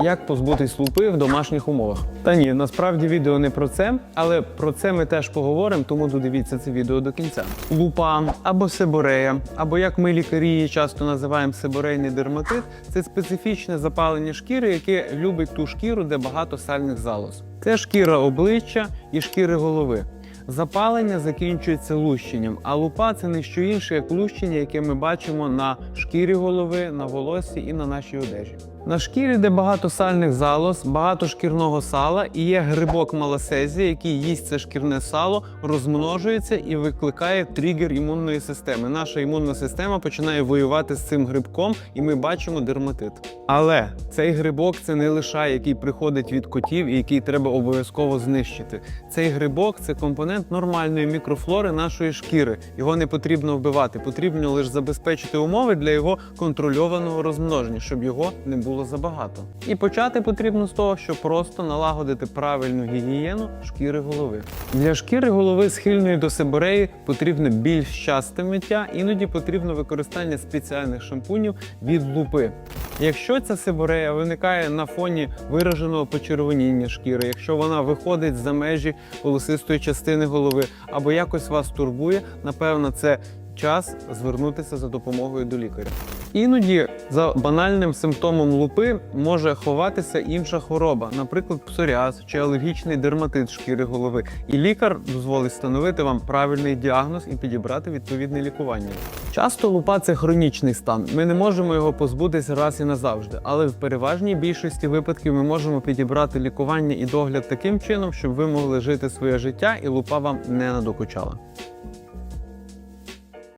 Як позбутись лупи в домашніх умовах? Та ні, насправді відео не про це, але про це ми теж поговоримо, тому додивіться це відео до кінця. Лупа або себорея, або як ми лікарі часто називаємо себорейний дерматит, це специфічне запалення шкіри, яке любить ту шкіру, де багато сальних залоз. Це шкіра обличчя і шкіри голови. Запалення закінчується лущенням, а лупа це не що інше, як лущення, яке ми бачимо на шкірі голови, на волоссі і на нашій одежі. На шкірі, де багато сальних залоз, багато шкірного сала і є грибок малосезія, який їсть це шкірне сало, розмножується і викликає тригер імунної системи. Наша імунна система починає воювати з цим грибком, і ми бачимо дерматит. Але цей грибок це не лише який приходить від котів і який треба обов'язково знищити. Цей грибок це компонент нормальної мікрофлори нашої шкіри. Його не потрібно вбивати, потрібно лише забезпечити умови для його контрольованого розмноження, щоб його не було забагато. І почати потрібно з того, щоб просто налагодити правильну гігієну шкіри голови. Для шкіри голови схильної до себореї потрібно більш часте миття, іноді потрібно використання спеціальних шампунів від лупи. Якщо ця сиборея виникає на фоні вираженого почервоніння шкіри, якщо вона виходить за межі волосистої частини голови або якось вас турбує, напевно, це час звернутися за допомогою до лікаря. Іноді за банальним симптомом лупи може ховатися інша хвороба, наприклад, псоріаз чи алергічний дерматит шкіри голови. І лікар дозволить встановити вам правильний діагноз і підібрати відповідне лікування. Часто лупа це хронічний стан. Ми не можемо його позбутися раз і назавжди, але в переважній більшості випадків ми можемо підібрати лікування і догляд таким чином, щоб ви могли жити своє життя і лупа вам не надокучала.